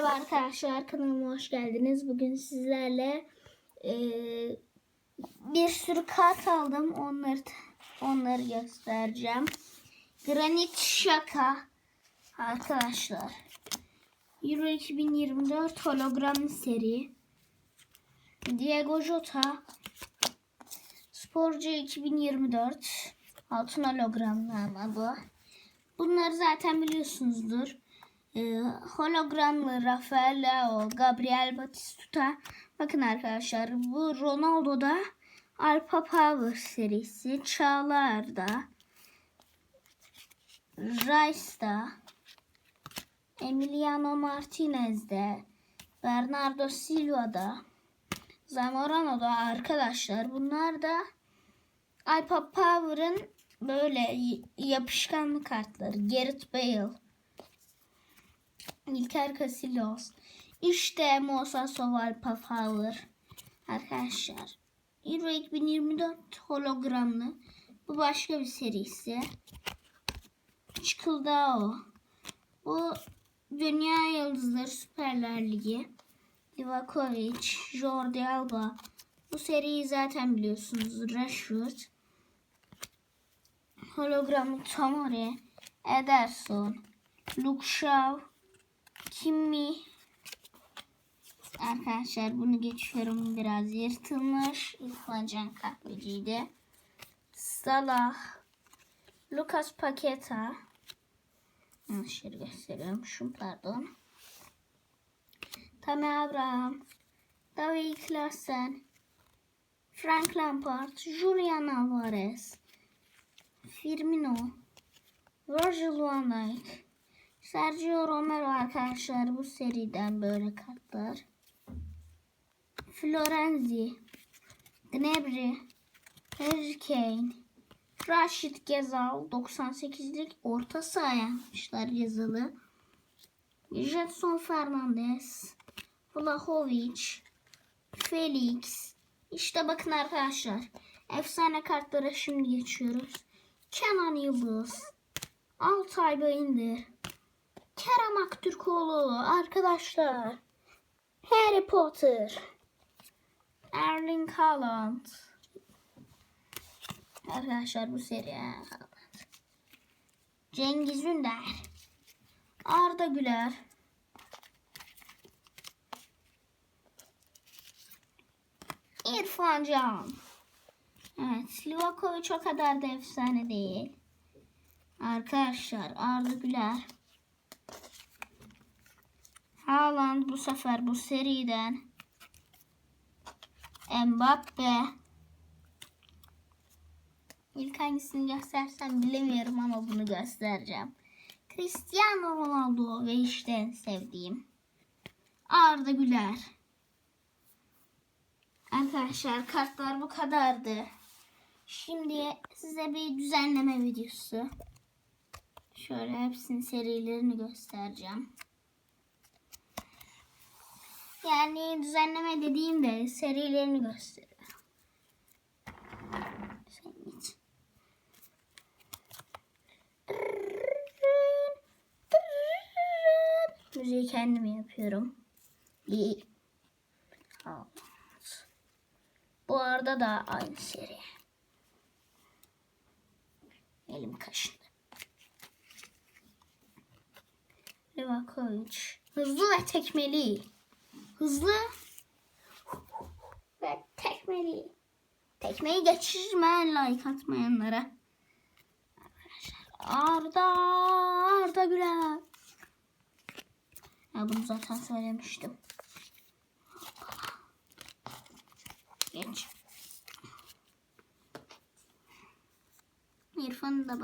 Merhaba arkadaşlar kanalıma hoş geldiniz. Bugün sizlerle e, bir sürü kart aldım. Onları onları göstereceğim. Granit Şaka arkadaşlar. Euro 2024 hologram seri. Diego Jota Sporcu 2024 altın hologramlı ama bu. Bunları zaten biliyorsunuzdur. Ee, hologramlı Rafael Leao, Gabriel Batistuta. Bakın arkadaşlar bu Ronaldo'da Alpa Power serisi. Çağlar'da. Rice'da. Emiliano Martinez'de. Bernardo Silva'da. Zamorano'da arkadaşlar. Bunlar da Alpa Power'ın böyle yapışkanlı kartları. Gareth Bale. İlker Casillas. İşte Musa Soval Power. Arkadaşlar. Euro 2024 hologramlı. Bu başka bir serisi. Çıkıldao. Bu Dünya Yıldızları Süperler Ligi. Livakovic, Jordi Alba. Bu seriyi zaten biliyorsunuz. Rashford. Hologramlı Tomori. Ederson. Luke Shaw. Kimi. Arkadaşlar bunu geçiyorum. Biraz yırtılmış. İrfan Can kahveciydi. Salah. Lucas Paqueta. Yanlış gösteriyorum. Şu pardon. Tammy Abraham. David Klaassen. Frank Lampard. Julian Alvarez. Firmino. Virgil van Dijk. Sergio Romero arkadaşlar bu seriden böyle kartlar. Florenzi. Gnabry. Harry. Rashid Gezal 98'lik orta saha yapmışlar yazılı. Jetson Fernandez. Vlahovic. Felix. İşte bakın arkadaşlar. Efsane kartlara şimdi geçiyoruz. Kenan Yıldız. Altay Bayındır. Kerem Aktürkoğlu arkadaşlar. Harry Potter. Erling Haaland. Arkadaşlar bu seri. Cengiz Ünder. Arda Güler. İrfan Can. Evet, Livakovic o kadar da efsane değil. Arkadaşlar Arda Güler. Haaland bu sefer bu seriden. Mbappe. İlk hangisini göstersem bilemiyorum ama bunu göstereceğim. Cristiano Ronaldo ve işte sevdiğim. Arda Güler. Arkadaşlar kartlar bu kadardı. Şimdi size bir düzenleme videosu. Şöyle hepsinin serilerini göstereceğim. Yani düzenleme dediğimde serilerini gösteriyorum. Senin için. Müziği kendim yapıyorum. İyi. Bu arada da aynı seri. Elim kaşındı. Livakovic. Hızlı ve tekmeli. Hızlı ve tekmeli. Tekmeyi geçirmeyen like atmayanlara. Arda Arda Güler. Ya bunu zaten söylemiştim. Geç. İrfan'ı da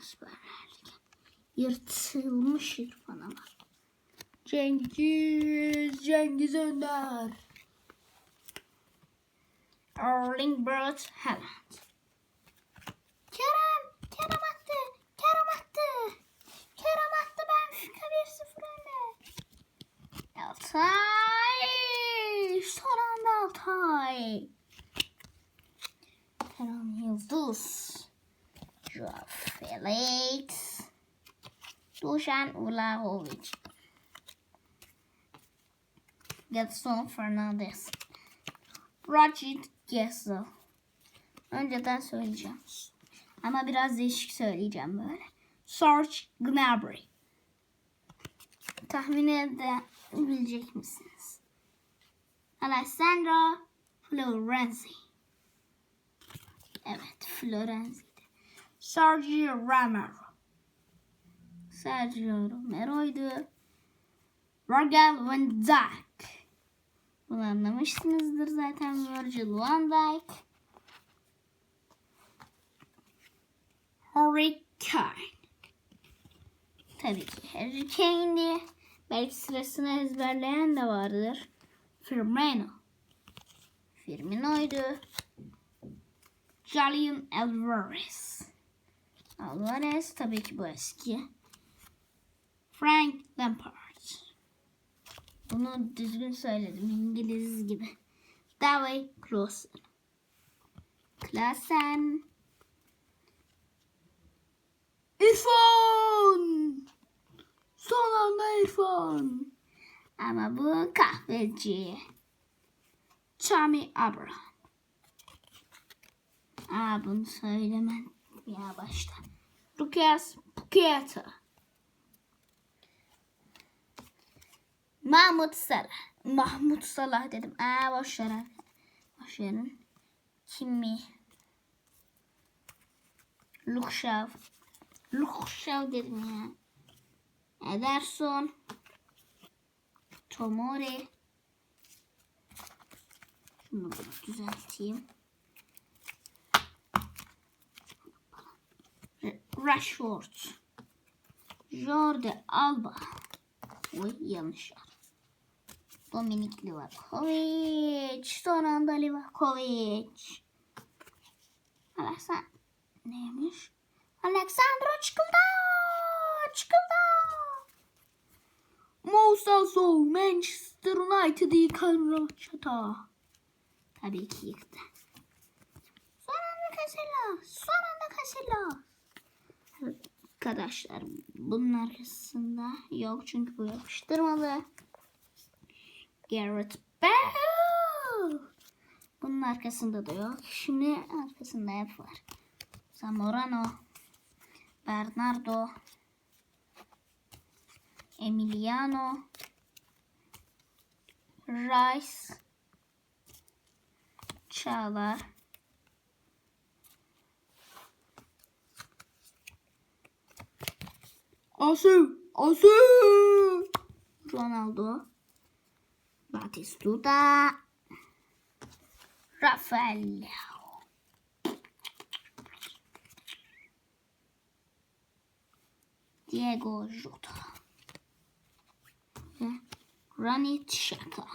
süperlerlik. Yırtılmış İrfan ama. Cengiz, Cengiz Önder. Erling Braut Haaland. Kerem, Kerem attı, Kerem attı. Kerem attı Benfica 1-0 önde. Altay, son anda Altay. Kerem Yıldız. Joao Felix. Dusan Vlahovic. Gedson Fernandez. Rajit Gessel. Önceden söyleyeceğim. Ama biraz değişik söyleyeceğim böyle. Serge Gnabry. Tahmin edebilecek misiniz? Alessandro Florenzi. Evet, Florenzi'di. Sergio Romero. Sergio Romero'ydu. Virgil van Dijk. Bunu anlamışsınızdır zaten. Virgil van Dijk. Harry Kane. Tabii ki Harry Kane'di. Belki sırasını ezberleyen de vardır. Firmino. Firmino'ydu. Julian Alvarez. Alvarez tabii ki bu eski. Frank Lampard. Bunu düzgün söyledim İngiliz gibi. David Klaassen. Klaassen. İrfan. Son anda İrfan. Ama bu kahveci. Tommy Abraham. Aa bunu söylemem ya başta. Lucas Paqueta. Mahmut Salah. Mahmut Salah dedim. Aa boş ver. Boş verin. Kimi? Lukşav. Lukşav dedim ya. Ederson. Tomori. Şunu düzelteyim. Rashford. Jordi Alba. Oy yanlış yer. Dominik Livakovic. Son anda Livakovic. Alexander neymiş? Alexandro çıkıldı. Çıkıldı. Moussa Sow Manchester United'ı yıkan çata. Tabii ki yıktı. Son anda Casella. Son anda Casella. Arkadaşlar bunun arkasında yok çünkü bu yapıştırmalı. Garrett Bale. Bunun arkasında da yok. Şimdi arkasında hep var. Zamorano. Bernardo. Emiliano. Rice. Çağlar. Asu. Asu. Ronaldo. Batistuta. Rafael. Diego Jota. Ve Granit Xhaka.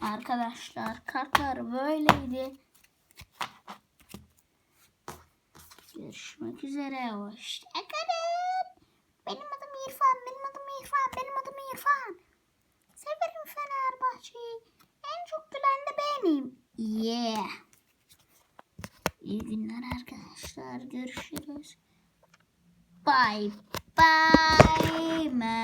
Arkadaşlar kartlar böyleydi. Görüşmek üzere. Hoşçakalın. Benim ปล่อยไปมา